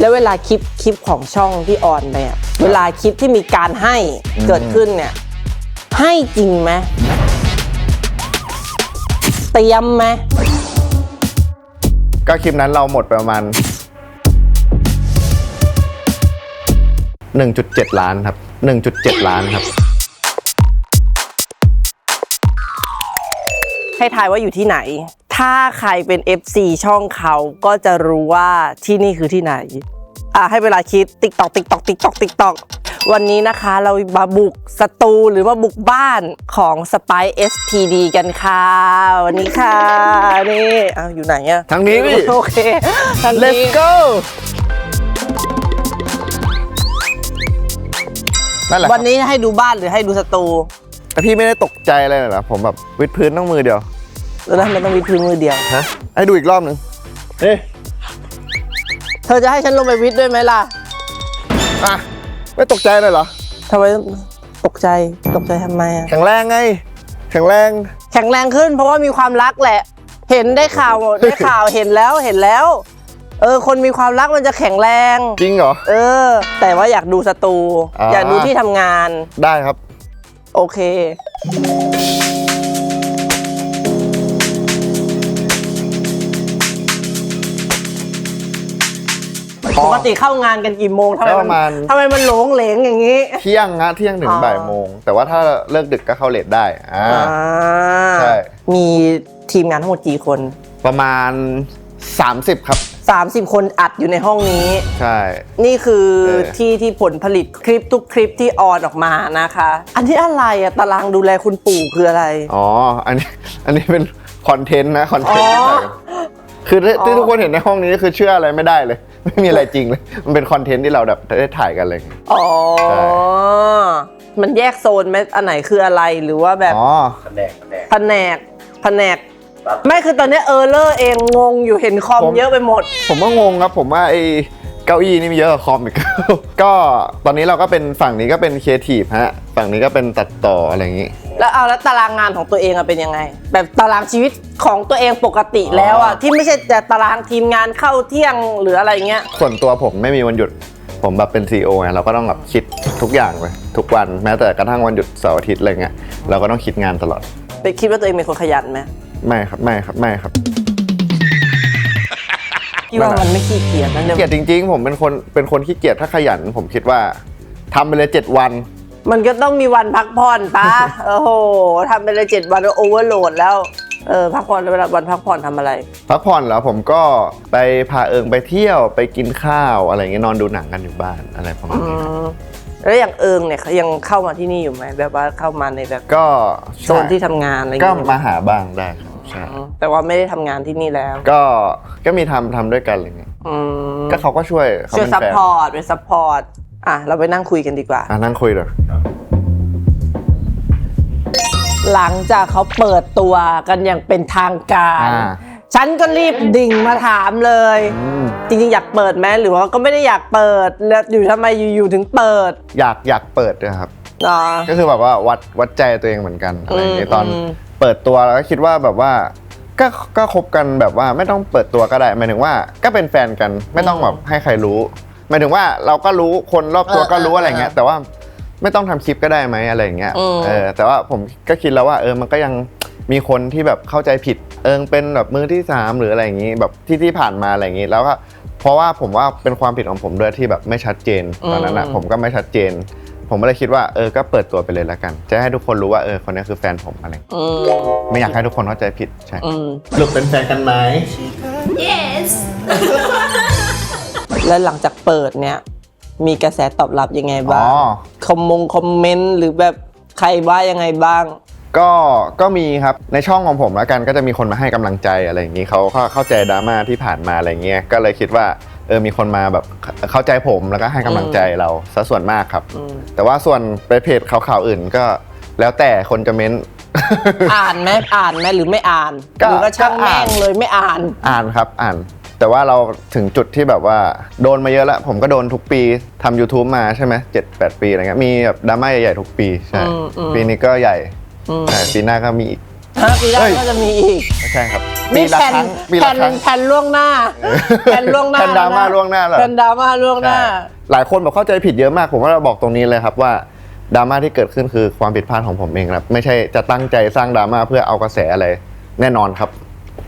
แล้วเวลาคลิปคลิปของช่องที่ออนไปอะเวลาคลิปที่มีการให้เกิดขึ้นเนี่ย ให้จริงไหมเตรียมไหมก็คลิปนั้นเราหมดไปประมาณ 1.7 ล้านครับ 1.7 ล้านครับ ให้ทายว่าอยู่ที่ไหน ถ้าใครเป็น FC ช่องเขาก็จะรู้ว่าที่นี่คือที่ไหน อะให้เวลาคิดติ๊กตอกติ๊กตอกติ๊กตอกติ๊กตอกวันนี้นะคะเรามาบุกสตูหรือว่าบุกบ้านของ Spy SPD กันค่ะวันนี้ค่ะนี่อ้าวอยู่ไหนอะทางนี้พี่โอเคทางนี้ Let's go นั่นแหละครับวันนี้ให้ดูบ้านหรือให้ดูสตู แต่พี่ไม่ได้ตกใจอะไรเลยเหรอผมแบบวิดพื้นต้องมือเดียว แล้วทำไมต้องมีพื้นมือเดียว ฮะให้ดูอีกรอบหนึ่งเอ๊ะเธอจะให้ฉันลงไปวิทย์ด้วยไหมล่ะอะไม่ตกใจเลยเหรอทำไมตกใจตกใจทำไมอะแข็งแรงไง แข็งแรงแข็งแรงขึ้นเพราะว่ามีความรักแหละ เห็นได้ข่าวได้ข่าวเห็นแล้วเห็นแล้ว เออ คนมีความรักมันจะแข็งแรง จริงเหรอ เออ แต่ว่าอยากดูสตู อ่า อยากดูที่ทำงาน ได้ครับ โอเค ติเข้างานกันกี่โมงทำไมก็ปมันระมาณทำไมมันหลงเหลงอย่างนี้ เที่ยงนะเที่ยงถึงอ๋อ บ่ายโมง แต่ว่าถ้าเลิกดึกก็เข้าเลทได้อ่า อ่าใช่ มีทีมงานทั้งหมดกี่คน ประมาณ 30 ครับ 30 คนอัดอยู่ในห้องนี้ ใช่ นี่คือเออ ที่ที่ผลผลิตคลิปทุกคลิปที่ออนออกมานะคะ อันนี้อะไรอะตารางดูแลคุณปู่คืออะไร อ๋อ อันนี้ อันนี้เป็นคอนเทนต์นะคอนเทนต์อ๋อที่ถ่ายกันคือที่ที่ทุกคนเห็นในห้องนี้คือเชื่ออะไรไม่ได้เลย ไม่มีอะไรจริงเลย มันเป็นคอนเทนต์ที่เราแบบได้ถ่ายกันเลยอ๋อ ใช่ มันแยกโซนไหมอันไหนคืออะไรหรือว่าแบบอ๋อ แผนกแผนกไม่คือตอนนี้เออร์เลอร์เองงงอยู่เห็นคอมผม เยอะไปหมด ผมก็งงครับผมว่าไอ้ เก้าอี้นี่มีเยอะกว่าคอมอีก ก็ตอนนี้เราก็เป็นฝั่งนี้ก็เป็นครีเอทีฟฮะ ฝั่งนี้ก็เป็นตัดต่ออะไรอย่างนี้ แล้วเอาแล้วตารางงานของตัวเองอะเป็นยังไง แบบตารางชีวิตของตัวเองปกติแล้วอะอ๋อที่ไม่ใช่แต่ตารางทีมงานเข้าเที่ยงหรืออะไรเงี้ย ส่วนตัวผมไม่มีวันหยุด ผมแบบเป็น CEO ไงเราก็ต้องแบบคิดทุกอย่างเลยทุกวันแม้แต่กระทั่งวันหยุดเสาร์อาทิตย์อะไรเงี้ยเราก็ต้องคิดงานตลอด ไปคิดว่าตัวเองเป็นคนขยันไหมไม่ครับไม่ครับไม่ครับ พี่ว่ามันไม่ขี้เกียจนะเดี๋ยวเกียจจริงๆ ผมเป็นคนเป็นคนขี้เกียจถ้าขยัน ผมคิดว่าทำไปเลยเจ็ดวัน มันก็ต้องมีวันพักผ่อนปะโอ้โหทำไปเลยเจ็ดวันก็โอเวอร์โหลดแล้วเออพักผ่อนเวลาวันพักผ่อนทำอะไร พักผ่อนแล้วผมก็ไปพาเอิงไปเที่ยวไปกินข้าวอะไรเงี้ยนอนดูหนังกันอยู่บ้านอะไรประมาณอืนี้ครับมแล้วอย่างเอิงเนี่ยเขายังเข้ามาที่นี่อยู่ไหมแบบว่าเข้ามาในแบบก็โซนที่ทำงานอะไรอย่างก็เงี้ยมาหาบ้างได้ครับ ใช่อืมแต่ว่าไม่ได้ทำงานที่นี่แล้วก็ก็มีทำทำด้วยกันอะไรเงี้ยอืมก็เขาก็ช่วยเขาช่วยเป็นซัพแฟนพอร์ตเป็นซัพพอร์ตอะเราไปนั่งคุยกันดีกว่า อะนั่งคุยเลยหลังจากเขาเปิดตัวกันอย่างเป็นทางการอ่าฉันก็รีบดิ่งมาถามเลย อืมจริงๆ อยากเปิดไหมหรือว่าก็ไม่ได้อยากเปิดแล้วอยู่ทำไมอยู่ๆถึงเปิดอยากอยากเปิดด้วยครับ เนาะ ก็คือแบบว่าวัดวัดใจตัวเองเหมือนกันอะไรอย่างเงี้ยอืมตอนอืม เปิดตัวแล้วก็คิดว่าแบบว่าก็ก็คบกันแบบว่าไม่ต้องเปิดตัวก็ได้หมายถึงว่าก็เป็นแฟนกันไม่ต้องแบบให้ใครรู้หมายถึงว่าเราก็รู้คนรอบตัวก็รู้อะไรเงี้ยแต่ว่าไม่ต้องทำคลิปก็ได้ไหมอะไรอย่างเงี้ยเออแต่ว่าผมก็คิดแล้วว่าเออมันก็ยังมีคนที่แบบเข้าใจผิดเอิงเป็นแบบมือที่สามหรืออะไรอย่างงี้แบบที่ที่ผ่านมาอะไรอย่างงี้แล้วก็เพราะว่าผมว่าเป็นความผิดของผมด้วยที่แบบไม่ชัดเจนตอนนั้นอะผมก็ไม่ชัดเจน ผมก็เลยคิดว่าเออก็เปิดตัวไปเลยแล้วกัน จะให้ทุกคนรู้ว่าเออคนนี้คือแฟนผมอะไรอืมไม่อยากให้ทุกคนเข้าใจผิดใช่ อืมหลุดเป็นแฟนกันไหม Yes แล้วหลังจากเปิดเนี่ย มีกระแสตอบรับยังไงอ๋บ้าองคอมมงคอมเมนต์หรือแบบใครว่ายังไงบ้าง ก็ก็มีครับในช่องของผมแล้วกันก็จะมีคนมาให้กำลังใจอะไรอย่างนี้เขาเขาเข้าใจดราม่าที่ผ่านมาอะไรเงี้ยก็เลยคิดว่า เออมีคนมาแบบเข้าใจผมแล้วก็ให้กำลังใจเราซะส่วนมากครับ อืมแต่ว่าส่วนไปเพจข่าวๆอื่นก็แล้วแต่คนจะเม้น อ่านไหมอ่านไหมหรือไม่อ่านก็หรือว่าช่างก็อ่านแม่งเลยไม่อ่าน อ่านครับอ่าน แต่ว่าเราถึงจุดที่แบบว่าโดนมาเยอะแล้ว ผมก็โดนทุกปีทำ YouTube มาใช่ไหมเจ็ดแปดปีอะไรเงี้ยมีแบบดราม่าใหญ่ๆทุกปีใช่อืมอืม ปีนี้ก็ใหญ่อืมใช่ปีหน้าก็มีอีก ฮะปีหน้าเอ้ย ก็จะมีอีกไม่ใช่ครับปีนี่ละแผ่นครั้งปีแผ่ละนครั้ง แผ่นล่วงหน้าแผ่นล่วงหน้าแผ่นดราม่าล่วงหน้าเหรอ แผ่นดราม่าล่วงหน้าใช่หลายคนบอกเข้าใจผิดเยอะมาก ผมว่าเราบอกตรงนี้เลยครับว่าดราม่าที่เกิดขึ้นคือความผิดพลาดของผมเองครับ ไม่ใช่จะตั้งใจสร้างดราม่าเพื่อเอากระแสอะไร แน่นอนครับ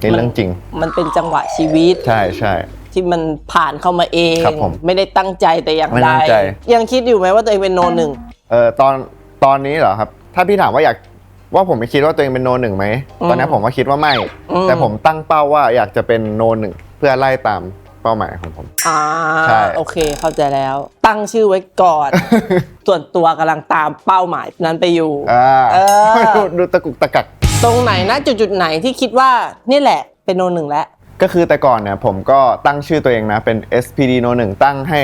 นี่เรื่องจริง มันเป็นจังหวะชีวิต ใช่ใช่ ที่มันผ่านเข้ามาเอง ครับผมไม่ได้ตั้งใจแต่อย่างไม่ใดตั้งใจ ยังคิดอยู่ไหมว่าตัวเองเป็นโนหนึ่ง เออตอนตอนนี้เหรอครับ ถ้าพี่ถามว่าอยาก ว่าผมไม่คิดว่าตัวเองเป็นโนหนึ่งไหมอืมตอนนี้ผมก็คิดว่าไม่อืมแต่ผมตั้งเป้าว่าอยากจะเป็นโนหนึ่งเพื่อไล่ตามเป้าหมายของผมอ่าใช่โอเคเข้าใจแล้ว ตั้งชื่อไว้ก่อน ส่วนตัวกำลังตามเป้าหมายนั้นไปอยู่อ่าเออดูดูตะกุกตะกักตรงไหนนะจุดจุดๆไหนที่คิดว่านี่แหละเป็นโนหนึ่งแล้วก็คือแต่ก่อนเนี่ยผมก็ตั้งชื่อตัวเองนะเป็น SPD โนหนึ่งตั้งให้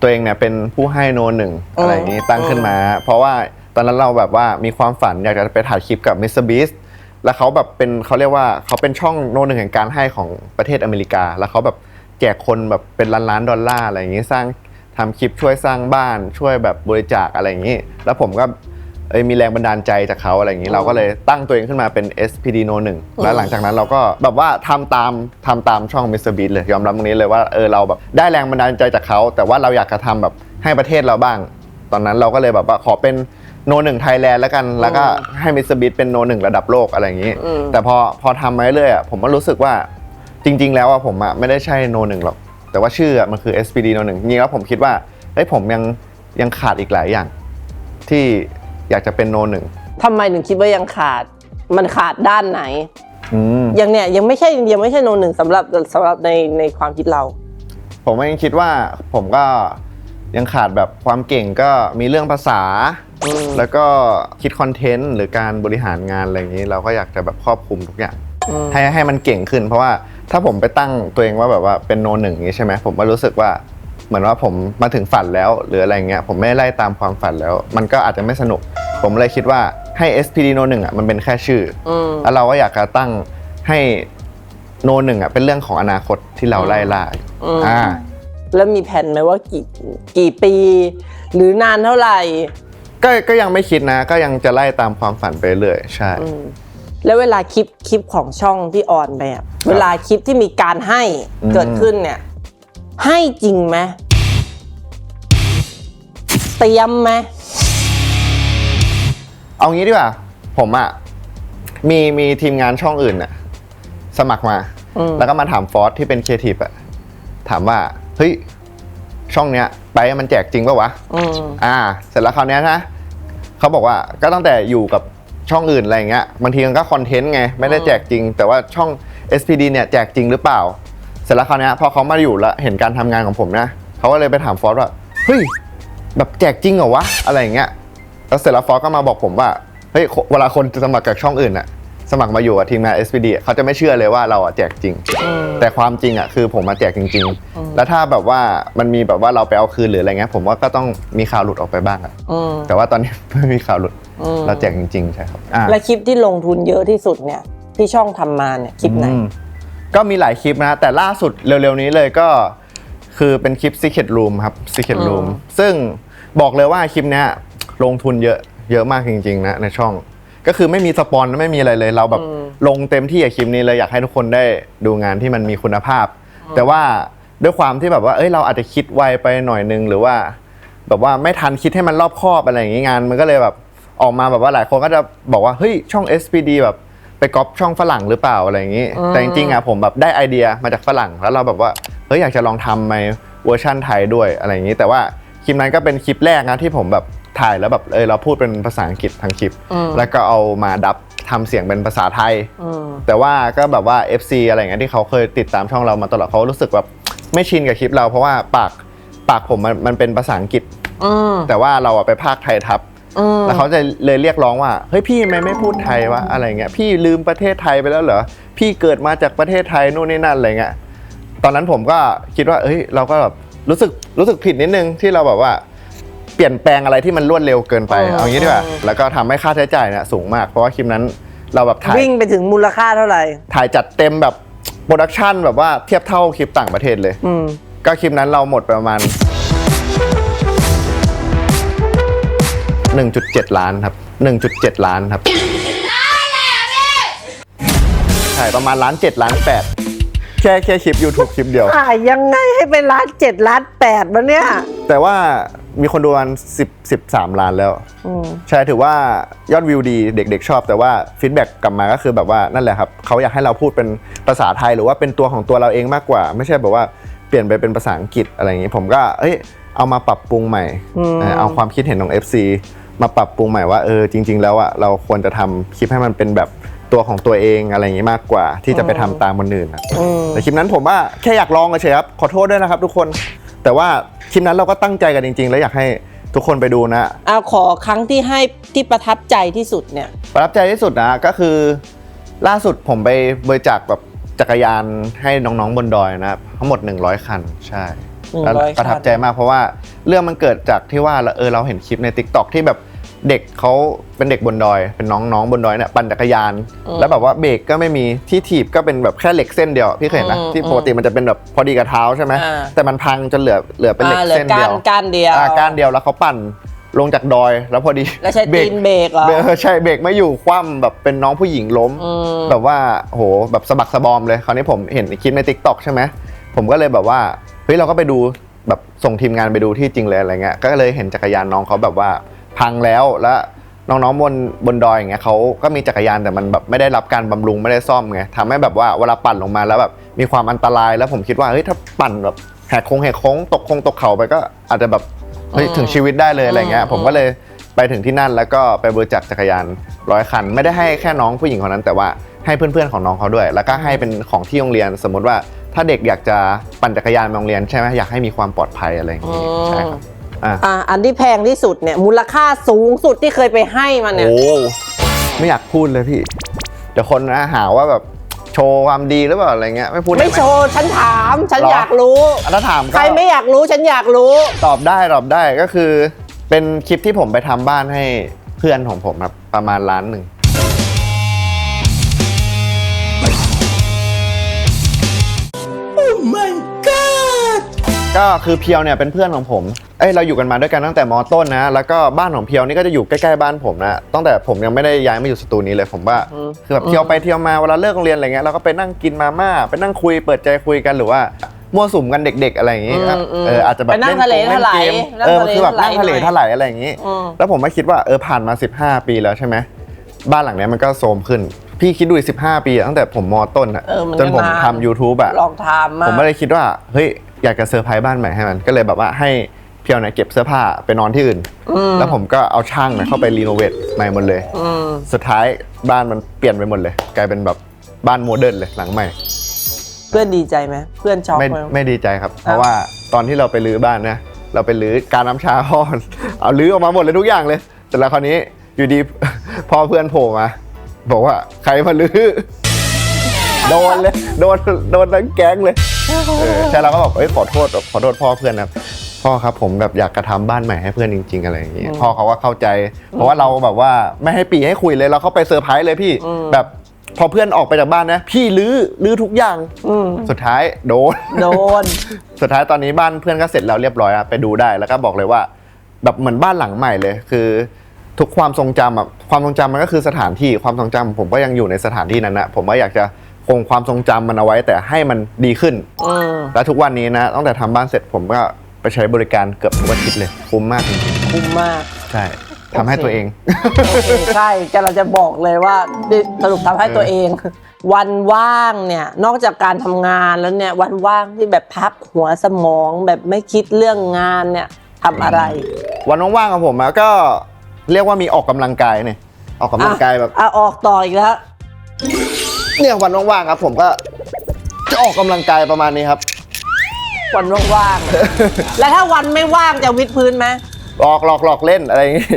ตัวเองเนี่ยเป็นผู้ให้โนหนึ่งอืมอะไรอย่างนี้ตั้งขึ้นมา เพราะว่า ตอนนั้นเราแบบว่ามีความฝันอยากจะไปถ่ายคลิปกับ Mr. Beast แล้วเขาแบบเป็นเขาเรียกว่าเขาเป็นช่องโนหนึ่งแห่งการให้ของประเทศอเมริกา แล้วเขาแบบแจกคนแบบเป็นล้านล้านดอลลาร์อะไรอย่างนี้สร้างทำคลิปช่วยสร้างบ้านช่วยแบบบริจาคอะไรอย่างนี้ แล้วผมก็เอยมีแรงบันดาลใจจากเขาอะไรอย่างนี้ เราก็เลยตั้งตัวเองขึ้นมาเป็น SPD โนหนึ่งแล้วหลังจากนั้นเราก็แบบว่าทำตามทำตามช่อง Mr. Beast เลยยอมรับตรงนี้เลยว่าเออเราแบบได้แรงบันดาลใจจากเขาแต่ว่าเราอยากจะทำแบบให้ประเทศเราบ้าง ตอนนั้นเราก็เลยแบบว่าขอเป็น โนหนึ่งไทยแลนด์แล้วกัน แล้วก็ให้มิสเตอร์บิเป็นโนหนึ่งระดับโลกอะไรอย่างนี้ อืม แต่พอพอทำมาเรื่อยๆอะผมก็รู้สึกว่าจริง ๆ แล้วอะผมอะไม่ได้ใช่โนหนึ่งหรอก แต่ว่าชื่ออะมันคือ SPD โนหนึ่งจริงๆแล้วผมคิดว่าเฮ้ยผมยังยังขาดอีกหลายอย่าง ที่อยากจะเป็นโนหนึ่งทำไมถึงคิดว่ายังขาด มันขาดด้านไหน อืม ยังเนี่ยยังไม่ใช่ยังไม่ใช่โนหนึ่งสำหรับสำหรับในในความคิดเรา ผมก็ยังคิดว่าผมก็ ยังขาดแบบความเก่งก็มีเรื่องภาษาอืมแล้วก็คิดคอนเทนต์หรือการบริหารงานอะไรอย่างนี้ เราก็อยากจะแบบครอบคลุมทุกอย่างอืมให้ให้มันเก่งขึ้น เพราะว่าถ้าผมไปตั้งตัวเองว่าแบบว่าเป็นโนหนึ่งอย่างนี้ใช่ไหมผมก็รู้สึกว่าเหมือนว่าผมมาถึงฝันแล้ว หรืออะไรเงี้ยผมไม่ได้ไล่ตามความฝันแล้ว มันก็อาจจะไม่สนุก ผมเลยคิดว่าให้ SPD โนหนึ่งอะมันเป็นแค่ชื่อออืมแล้วเราก็อยากจะตั้งให้โนหนึ่งอะเป็นเรื่องของอนาคตที่เราไล่ล่าอยู่อืมอ่า แล้วมีแผนไหมว่ากี่กี่ปี หรือนานเท่าไหร่ ก็ก็ยังไม่คิดนะ ก็ยังจะไล่ตามความฝันไปเรื่อยใช่ อืมแล้วเวลาคลิปคลิปของช่องที่ออนไปอะเวลาคลิปที่มีการให้อืม เกิดขึ้นเนี่ย ให้จริงไหมเตรียมไหมเอางี้ดีกว่า ผมอะมีมีทีมงานช่องอื่นน่ะ สมัครมาอืมแล้วก็มาถามฟอสที่เป็นครีเอทีฟอะถามว่า เฮ้ยช่องเนี้ย ไปมันแจกจริงป่าวะอืมอ่า เสร็จแล้วคราวเนี้ยนะเขาบอกว่าก็ตั้งแต่อยู่กับช่องอื่นอะไรอย่างเงี้ยบางทีมันก็คอนเทนต์ไงไม่ได้แจกจริง แต่ว่าช่อง SPD เนี่ยแจกจริงหรือเปล่า เสร็จแล้วคราวเนี้ยพอเขามาอยู่แล้วเห็นการทำงานของผมนะเขาก็เลยไปถามฟอสว่าเฮ้ยแบบแจกจริงเหรอวะอะไรอย่างเงี้ยแล้วเสร็จแล้วฟอสก็มาบอกผมว่าเฮ้ยเวลาคนจะสมัครกับช่องอื่นอะ สมัครมาอยู่กับทีมงาน SPD อะเขาจะไม่เชื่อเลยว่าเราอะแจกจริงอืมแต่ความจริงอะคือผมมาแจกจริงอืมๆแล้วถ้าแบบว่ามันมีแบบว่าเราไปเอาคืนหรืออะไรเงี้ยผมว่าก็ต้องมีข่าวหลุดออกไปบ้างอะอืม แต่ว่าตอนนี้ ไม่มีข่าวหลุดอืม เราแจกจริงๆใช่ครับอ่าและคลิปที่ลงทุนเยอะที่สุดเนี่ย ที่ช่องทำมาเนี่ยคลิปไหน อืมก็มีหลายคลิปนะ แต่ล่าสุดเร็วๆนี้เลยก็คือเป็นคลิป Secret Room ครับ Secret อืม Room ซึ่งบอกเลยว่าคลิปเนี้ยลงทุนเยอะเยอะมากจริงๆนะในช่อง ก็คือไม่มีสปอนไม่มีอะไรเลย เราแบบลงเต็มที่กับคลิปนี้เลยอยากให้ทุกคนได้ดูงานที่มันมีคุณภาพ แต่ว่าด้วยความที่แบบว่า เอ้ยเราอาจจะคิดไวไปหน่อยนึงหรือว่า แบบว่าไม่ทันคิดให้มันรอบคอบอะไรอย่างงี้งาน มันก็เลยแบบออกมาแบบว่าหลายคนก็จะบอกว่าเฮ้ยช่อง SPD แบบไปก๊อปช่องฝรั่งหรือเปล่าอะไรอย่างงี้อืมแต่จริงๆอะผมแบบได้ไอเดียมาจากฝรั่งแล้วเราแบบว่าเฮ้ยอยากจะลองทำในเวอร์ชั่นไทยด้วยอะไรอย่างงี้ แต่ว่าคลิปนั้นก็เป็นคลิปแรกนะที่ผมแบบ ถ่ายแล้วแบบเออเราพูดเป็นภาษาอังกฤษทั้งคลิป อืม แล้วก็เอามาดับทำเสียงเป็นภาษาไทย อืม แต่ว่าก็แบบว่า FC อะไรอย่างเงี้ยที่เขาเคยติดตามช่องเรามาตลอดเขารู้สึกแบบไม่ชินกับคลิปเราเพราะว่าปากปากผมมันมันเป็นภาษาอังกฤษ อืมแต่ว่าเราอะไปภาคไทยทับ อืม แล้วเขาจะเลยเรียกร้องว่าเฮ้ยพี่ทำไมไม่พูดไทยวะอะไรเงี้ยพี่ลืมประเทศไทยไปแล้วเหรอพี่เกิดมาจากประเทศไทยนู่นนี่นั่นอะไรเงี้ยตอนนั้นผมก็คิดว่าเฮ้ยเราก็แบบรู้สึกรู้สึกผิดนิดนึงที่เราแบบว่า เปลี่ยนแปลงอะไรที่มันรวดเร็วเกินไปอืมเอางี้ดีกว่าอืมแล้วก็ทำให้ค่าใช้จ่ายเนี่ยสูงมากเพราะว่าคลิปนั้นเราแบบถ่ายวิ่งไปถึงมูลค่าเท่าไหร่ ถ่ายจัดเต็มแบบโปรดักชันแบบว่าเทียบเท่าคลิปต่างประเทศเลย อืม ก็คลิปนั้นเราหมดไปประมาณ 1.7 ล้านครับ 1.7 ล้านครับช่ประมาณล้านเจ็ดล้านแปดแค่แค่คลิป YouTube คลิปเดียวถ่ายยังไงให้เป็นล้านเจ็ดล้านแปดวะเนี่ย แต่ว่า มีคนดูประมาณสิบสิบสามล้านแล้ว อืม ใช่ถือว่ายอดวิวดีเด็กๆชอบ แต่ว่าฟีดแบ็กกลับมาก็คือแบบว่านั่นแหละครับเขาอยากให้เราพูดเป็นภาษาไทยหรือว่าเป็นตัวของตัวเราเองมากกว่า ไม่ใช่แบบว่าเปลี่ยนไปเป็นภาษาอังกฤษอะไรอย่างนี้ ผมก็เอ้ยเอามาปรับปรุงใหม่อืม เออเอาความคิดเห็นของ FC มาปรับปรุงใหม่ว่าเออจริง ๆ แล้วอะเราควรจะทำคลิปให้มันเป็นแบบตัวของตัวเองอะไรอย่างนี้มากกว่า ที่จะไปทำตามคนอื่นนะอืมแต่คลิปนั้นผมว่าแค่อยากลองเฉยๆครับขอโทษด้วยนะครับทุกคน แต่ว่าคลิปนั้นเราก็ตั้งใจกันจริง ๆ แล้วอยากให้ทุกคนไปดูนะ เอาขอครั้งที่ให้ที่ประทับใจที่สุดเนี่ย ประทับใจที่สุดนะก็คือ ล่าสุดผมไปบริจาคแบบจักรยานให้น้องๆบนดอยนะครับทั้งหมด 100 คัน ใช่100แล้วประทับใจมากเพราะว่าเรื่องมันเกิดจากที่ว่าเออเราเห็นคลิปใน t ิ k t o k ที่แบบ เด็กเขาเป็นเด็กบนดอย เป็นน้องๆบนดอยเนี่ยปั่นจักรยานอืมแล้วแบบว่าเบรกก็ไม่มีที่ถีบก็เป็นแบบแค่เหล็กเส้นเดียวพี่เคยเห็นนะอืมที่ปกติมันจะเป็นแบบพอดีกับเท้าใช่ไหมอ่าแต่มันพังจนเหลือเหลือเป็นเหล็กอ่าเหลือเส้นก้าเดีนยวก้านเดียวอ่าก้านเดียวแล้วเขาปั่นลงจากดอยแล้วพอดีแล้วใช้ตีนเบรกเหรอเบรกใช่เบรกไม่อยู่คว่ำแบบเป็นน้องผู้หญิงล้มอืมแบบว่าโหแบบสะบักสะบอมเลยคราวนี้ผมเห็นคลิปใน t ิ k t o k ใช่ไหมผมก็เลยแบบว่าเฮ้ยเราก็ไปดูแบบส่งทีมงานไปดูที่จริงเลยอะไรเงี้ยก็เลยเห็นจักรยานน้องเขาแบบว่า พังแล้วแล้วน้องๆบนบนดอยอย่างเงี้ยเขาก็มีจักรยานแต่มันแบบไม่ได้รับการบำรุงไม่ได้ซ่อมไงทำให้แบบว่าเวลาปั่นลงมาแล้วแบบมีความอันตรายแล้วผมคิดว่าเฮ้ยถ้าปั่นแบบแหกโค้งแหกโค้งตกคงตกเขาไปก็อาจจะแบบเฮ้ยอืมถึงชีวิตได้เลยอะไรเงี้ยอืมผมก็เลยไปถึงที่นั่นแล้วก็ไปบริจาคจักรยานร้อยคัน ไม่ได้ให้แค่น้องผู้หญิงคนนั้น แต่ว่าให้เพื่อนๆของน้องเขาด้วย แล้วก็ให้เป็นของที่โรงเรียนสมมติว่าถ้าเด็กอยากจะปั่นจักรยานไปโรงเรียนใช่ไหมอยากให้มีความปลอดภัยอะไรอย่างนี้ใช่ครับ อะอ่าอันที่แพงที่สุดเนี่ยมูลค่าสูงสุดที่เคยไปให้มันเนี่ยโอ้ไม่อยากพูดเลยพี่เดี๋ยวคนนะหาว่าแบบโชว์ความดีหรือเปล่าอะไรเงี้ยไม่พูดด้ไม่หโชว์ฉันถามฉันหรออ อยากรู้ อะถ้าถามก็ใครไม่อยากรู้ฉันอยากรู้ ตอบได้ตอบได้ก็คือ เป็นคลิปที่ผมไปทำบ้านให้เพื่อนของผมครับประมาณล้านหนึ่ง ก็คือเพียวเนี่ยเป็นเพื่อนของผม เอ้ยเราอยู่กันมาด้วยกันตั้งแต่มต้นนะ แล้วก็บ้านของเพียวนี่ก็จะอยู่ใกล้ๆบ้านผมนะตั้งแต่ผมยังไม่ได้ย้ายมาอยู่สตูนี้เลยผมว่าอืมคือแบบเที่ยวไปเที่ยวมาเวลาเลิกโรงเรียนอะไรเงี้ยเราก็ไปนั่งกินมาม่าไปนั่งคุยเปิดใจคุยกันหรือว่ามั่วสุมกันเด็ก ๆ อะไรอย่างงี้อืมอืมเอออาจจะแบบไปนั่งทะเลล่นกมทลายเล่นเกมนั่งเออทะเลคือแบบนั่งทะเลทลายหน่อยทลายอะไรอย่างงี้อืมแล้วผมก็คิดว่าเออผ่านมา 15 ปีแล้วใช่ไหมบ้านหลังเนี้ยมันก็โทรมขึ้นพี่คิดดูดิ15ปีอะตั้งแต่ผมมต้นอะเออมันจนผมก็นานทำ YouTube อะลองทำมาผมก็เลยคิดว่า เฮ้ย อยากจะเซอร์ไพรส์บ้านใหม่ให้มัน ก็เลยแบบว่าให้เพียวเนี่ยเก็บเสื้อผ้าไปนอนที่อื่นอืมแล้วผมก็เอาช่างเนี่ยเข้าไปรีโนเวทใหม่หมดเลยอืมสุดท้ายบ้านมันเปลี่ยนไปหมดเลย กลายเป็นแบบบ้านโมเดิร์นเลยหลังใหม่ เพื่อนดีใจไหมเพื่อนช็อกไม่ไหม ไม่ดีใจครับ เพราะว่าตอนที่เราไปรื้อบ้านนะเราไปรื้อการน้ำชาพ่อ เอารื้อออกมาหมดเลยทุกอย่างเลย แต่แล้วคราวนี้อยู่ดี พอเพื่อนโผล่มาบอกว่าใครมารื้อโดนเลยโดนโดนทั้งแก๊งเลยเออ ใช่เราก็บอกเอ้ยขอโทษขอโทษพ่อเพื่อนนะครับพ่อครับผมแบบอยากกระทำบ้านใหม่ให้เพื่อนจริง ๆ อะไรอย่างงี้พ่อเขาก็เข้าใจ เพราะว่าเราแบบว่าไม่ให้ปีให้คุยเลยเราเข้าไปเซอร์ไพรส์เลยพี่ แบบพอเพื่อนออกไปจากบ้านนะ พี่ลื้อลื้อทุกอย่างอืมสุดท้ายโดน โดน สุดท้ายตอนนี้บ้านเพื่อนก็เสร็จแล้วเรียบร้อยอะไปดูได้แล้วก็บอกเลยว่า แบบเหมือนบ้านหลังใหม่เลย คือ ทุกความทรงจำอะความทรงจำมันก็คือสถานที่ความทรงจำผมก็ยังอยู่ในสถานที่นั้นนะผมว่าอยากจะ คงความทรงจำมันเอาไว้แต่ให้มันดีขึ้นอืมแล้วทุกวันนี้นะตั้งแต่ทำบ้านเสร็จผมก็ไปใช้บริการเกือบทุกอาทิตย์เลยคุ้มมากจริงคุ้มมาก ๆใช่ทำให้ตัวเองโอเคใช่จะเราจะบอกเลยว่าสรุปทำให้ตัวเอง วันว่างเนี่ย นอกจากการทำงานแล้วเนี่ย วันว่างที่แบบพักหัวสมองแบบไม่คิดเรื่องงานเนี่ยทำอะไร วันว่างๆของผมอะก็เรียกว่ามีออกกำลังกายเนี่ยออกกำลังกายแบบ อะออกต่ออีกแล้ว เนี่ยวันว่างๆครับ ผมก็จะออกกำลังกายประมาณนี้ครับ วันว่างๆ แล้วถ้าวันไม่ว่างจะวิดพื้นไหมหลอกหลอกหลอกเล่นอะไรอย่างงี้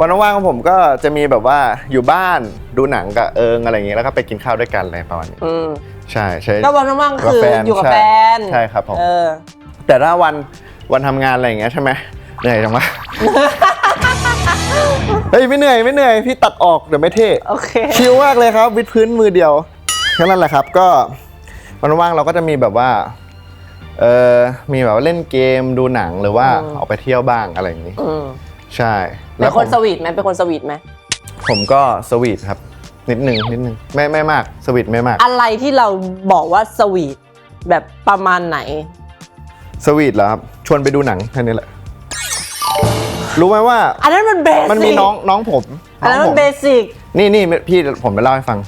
วันว่างๆของผมก็จะมีแบบว่าอยู่บ้านดูหนังกับเอิงอะไรอย่างงี้แล้วก็ไปกินข้าวด้วยกันอะไรประมาณนี้อืมใช่ใช่ก็วันว่างๆคือกับแฟนอยู่กับใช่แฟนใช่ครับผมเออ แต่ถ้าวันวันทำงานอะไรอย่างเงี้ยใช่ไหมเหนื่อยจังวะเฮ้ยไม่เหนื่อยไม่เหนื่อยพี่ตัดออกเดี๋ยวไม่เท่โอเคชิลมากเลยครับ วิดพื้นมือเดียว แค่นั้นแหละครับก็วันว่างเราก็จะมีแบบว่าเออมีแบบว่าเล่นเกมดูหนังหรือว่าอืมออกไปเที่ยวบ้างอะไรอย่างงี้อืมใช่เป็นคนผมสวีทไหมเป็นคนสวีทไหมผมก็สวีทครับ นิดหนึ่งนิดหนึ่งไม่ไม่มากสวีทไม่มาก อะไรที่เราบอกว่าสวีทแบบประมาณไหน สวีทเหรอครับ ชวนไปดูหนังแค่นี้แหละ รู้ไหมว่าอันนั้นมันเบสิกมันมีน้องน้องผมอันนั้นน้มัองนผมเบสิก นี่นี่พี่ผมไปเล่าให้ฟัง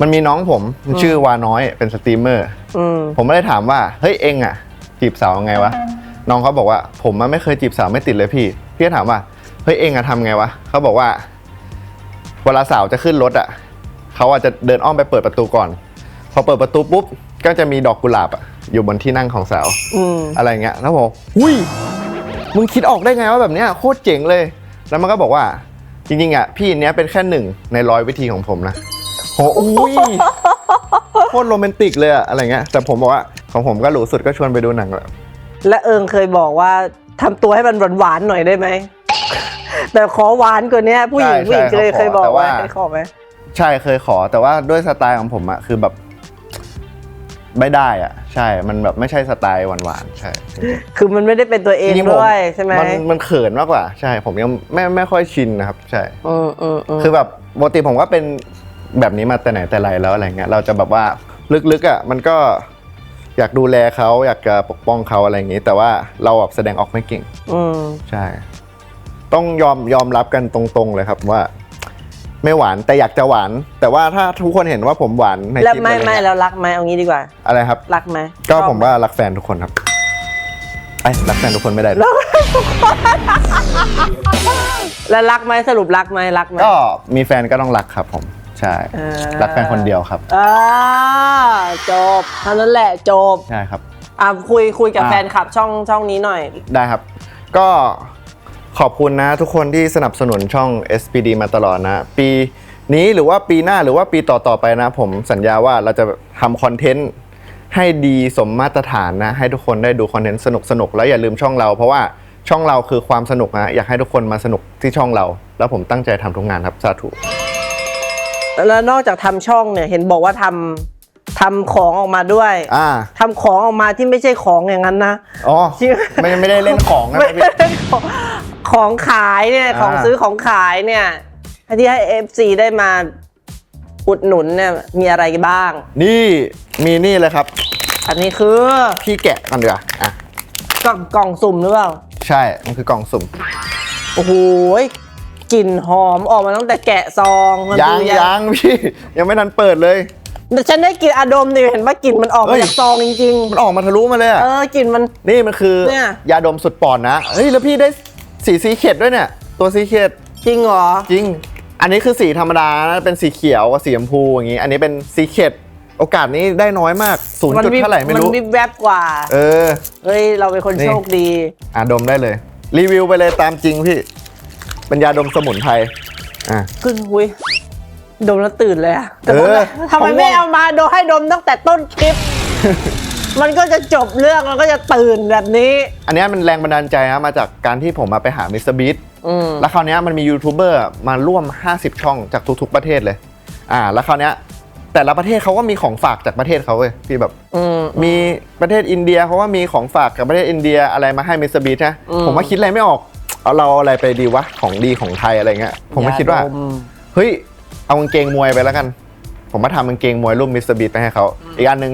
มันมีน้องผมมันชื่อวาน้อยเป็นสตรีมเมอร์ อืมผมไม่ได้ถามว่า เฮ้ยเองอะจีบสาวยังไงวะ น้องเขาบอกว่า ผมมันไม่เคยจีบสาวไม่ติดเลยพี่ พี่ก็ถามว่า เฮ้ยเองอะทำไงวะ เขาบอกว่า เวลาสาวจะขึ้นรถอะเขาอาจจะเดินอ้อมไปเปิดประตูก่อน พอเปิดประตูปุ๊บ ก็จะมีดอกกุหลาบอะอยู่บนที่นั่งของสาว อืมอะไรเงี้ยแล้วบอกหุ้ย มึงคิดออกได้ไงว่าแบบเนี้ยโคตรเจ๋งเลย แล้วมันก็บอกว่า จริงๆอะพี่เนี้ยเป็นแค่หนึ่งในร้อยวิธีของผมนะ โหอุ้ยโคตรโรแมนติกเลยอะอะไรเงี้ยแต่ผมบอกว่าของผมก็หรูสุดก็ชวนไปดูหนังแหละและเอิงเคยบอกว่าทำตัวให้มันหวานๆหน่อยได้ไหม แต่ขอหวานกว่านี้ผู้หญิงผู้หญิงเคยเคยบอกว่าเคยขอไหมใช่เคยขอ แต่ว่าด้วยสไตล์ของผมอะคือแบบไม่ได้อะใช่ มันแบบไม่ใช่สไตล์หวานๆใช่ คือมันไม่ได้เป็นตัวเองจริงๆผมด้วยใช่ไหมมันมันเขินมากกว่า ใช่ ผมยังไม่ไม่ค่อยชินนะครับ ใช่อืมอืมอืมคือแบบปกติผมก็เป็น แบบนี้มาแต่ไหนแต่ไรแล้วอะไรเงี้ยเราจะแบบว่าลึกๆอะมันก็อยากดูแลเขาอยากจะปกป้องเขาอะไรอย่างงี้ แต่ว่าเราแบบแสดงออกไม่เก่ง อืมใช่ ต้องยอมยอมรับกันตรงๆเลยครับว่า ไม่หวานแต่อยากจะหวาน แต่ว่าถ้าทุกคนเห็นว่าผมหวานในแล้วคลิปไม่อะไรไม่เงี้ยแล้วรักไหมเอางี้ดีกว่า อะไรครับ รักไหมก็ชอบผมว่ารักแฟนทุกคนครับไอ้ยรักแฟนทุกคนไม่ได้ดิแล้วรักไหมสรุปรักไหมรักไหมก็มีแฟนก็ต้องรักครับผม ใช่เออรักแฟนคนเดียวครับ อ่าจบเท่านั้นแหละจบใช่ครับ อะคุยคุยกับอะ แฟนคลับช่องช่องนี้หน่อย ได้ครับ ก็ขอบคุณนะทุกคนที่สนับสนุนช่อง SPD มาตลอดนะ ปีนี้หรือว่าปีหน้าหรือว่าปีต่อ ๆ ไปนะ ผมสัญญาว่าเราจะทำคอนเทนต์ให้ดีสมมาตรฐานนะ ให้ทุกคนได้ดูคอนเทนต์สนุก ๆ แล้วอย่าลืมช่องเรา เพราะว่าช่องเราคือความสนุกนะ อยากให้ทุกคนมาสนุกที่ช่องเรา แล้วผมตั้งใจทำทุกงานครับ สาธุ แล้วนอกจากทำช่องเนี่ยเห็นบอกว่าทำทำของออกมาด้วยอ่าทำของออกมาที่ไม่ใช่ของอย่างนั้นนะอ๋อชื่อไม่ไม่ได้เล่นของนะไม่พี่ใช่ของของขายเนี่ยอ่าของซื้อของขายเนี่ยที่ให้ FC ได้มาอุดหนุนเนี่ยมีอะไรบ้าง นี่มีนี่เลยครับ อันนี้คือพี่แกะกันดีกว่าอะกล่องกล่องสุ่มหรือเปล่า ใช่ มันคือกล่องสุ่ม โอ้โหย กลิ่นหอมออกมาตั้งแต่แกะซองมันยังดูยังพี่ยังไม่ทันเปิดเลย แต่ฉันได้กลิ่นอะดมดิเห็นว่ากลิ่นมันออกเฮ้มาย จากซองจริงมันออกมาทะลุมาเลยๆอะเออกลิ่นมัน นี่มันคือเนี่ย ยาดมสุดปอนนะเฮ้ยแล้วพี่ได้สีสีเขียดด้วยเนี่ย ตัวสีเขียดจริงเหรอ จริง อันนี้คือสีธรรมดานะเป็นสีเขียวกับสีชมพูอย่างงี้ อันนี้เป็นสีเขียดโอกาสนี้ได้น้อยมากศูนย์จุดวิบเท่าไหร่ไม่มันรู้วิบแวบกว่า เออ เฮ้ย เราเป็นคนนี่ โชคดี อะดมได้เลย รีวิวไปเลยตามจริงพี่ เป็นยาดมสมุนไพรอะขึ้นหุยดมแล้วตื่นเลยอะแต่เออทำไมเขาง่วงไม่เอามาโดมให้ดมตั้งแต่ต้นคลิป มันก็จะจบเรื่องมันก็จะตื่นแบบนี้ อันเนี้ยมันแรงบันดาลใจนะมาจากการที่ผมมาไปหามิสเตอร์บีทอืม แล้วคราวเนี้ยมันมียูทูบเบอร์มาร่วม 50 ช่องจากทุกๆประเทศเลย อ่า แล้วคราวเนี้ยแต่ละประเทศเขาก็มีของฝากจากประเทศเขาเว้ยพี่แบบ อืม มีประเทศอินเดียเขาว่ามีของฝากกับประเทศอินเดียอะไรมาให้มิสเตอร์บีทนะอืมผมว่าคิดอะไรไม่ออก เอาเราอะไรไปดีวะของดีของไทยอะไรเงี้ยผมก็คิดว่ายมเฮ้ย เอากางเกงมวยไปแล้วกัน ผมมาทำกางเกงมวยรูปมิสเตอร์บีทไปให้เขาอีกอันหนึง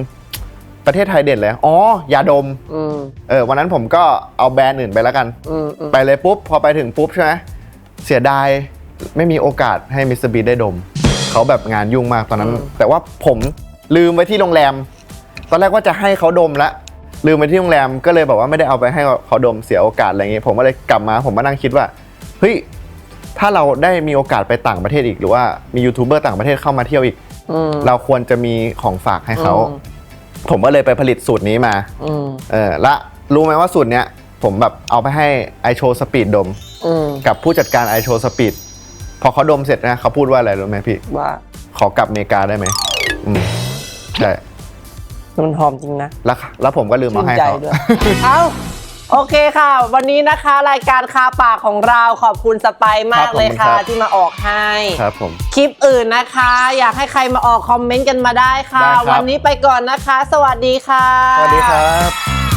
ประเทศไทยเด่นเลยอ๋อยาดมอืมเออวันนั้นผมก็เอาแบรนด์อื่นไปแล้วกันอืมอืมไปเลยปุ๊บพอไปถึงปุ๊บใช่ไหมเสียดายไม่มีโอกาสให้มิสเตอร์บีได้ดม เขาแบบงานยุ่งมากตอนนั้น แต่ว่าผมลืมไว้ที่โรงแรม ตอนแรกว่าจะให้เขาดมละ ลืมไปที่โรงแรมก็เลยแบบว่าไม่ได้เอาไปให้เขาดมเสียโอกาสอะไรอย่างงี้ผมก็เลยกลับมาผมมานั่งคิดว่าเฮ้ยถ้าเราได้มีโอกาสไปต่างประเทศอีก หรือว่ามียูทูบเบอร์ต่างประเทศเข้ามาเที่ยวอีกอืมเราควรจะมีของฝากให้เขาอืมผมก็เลยไปผลิตสูตรนี้มาอืมเออและรู้ไหมว่าสูตรเนี้ยผมแบบเอาไปให้ไอโชสปีดดมอืมกับผู้จัดการไอโชสปีดพอเขาดมเสร็จนะเขาพูดว่าอะไรรู้ไหมพี่ว่าขอกลับอเมริกาได้ไหมอืมใช่ มันหอมจริงนะ แล้วแล้วผมก็ลืมชื่เอานให้ใจเขาด้วย เอาโอเคค่ะ วันนี้นะคะรายการคาปากของเราขอบคุณสไปซ์มากเลยค่ะที่มาออกให้ ครับผม คลิปอื่นนะคะ อยากให้ใครมาออกคอมเมนต์กันมาได้ค่ะ ได้ครับ วันนี้ไปก่อนนะคะ สวัสดีค่ะ สวัสดีครับ